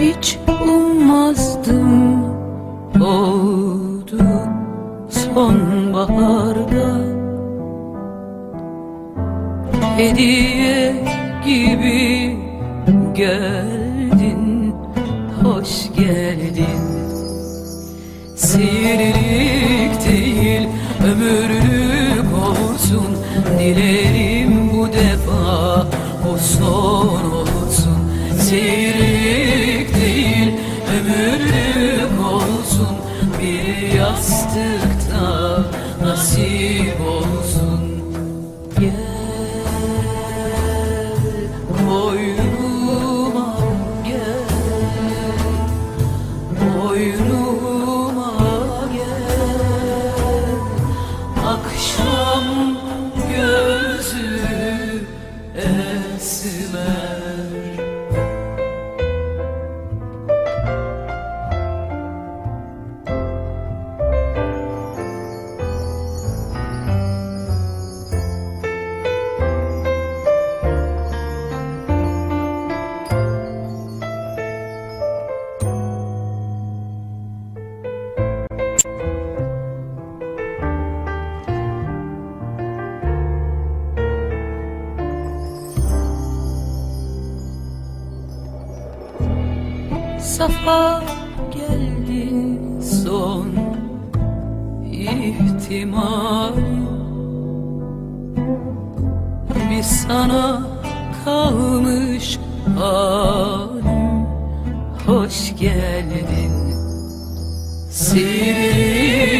hiç ummazdım. Oldu sonbaharda. Hediye gibi geldin Hoş geldin. Sihirlik değil ömürlük olsun. Dilerim bu defa o son olsun. Sihirlik ömürlük olsun Bir yastıkta nasip olsun. Gel koynuma gel Boynuma Safa geldin son ihtimal. Bir sana kalmış halim Hoş geldin Silik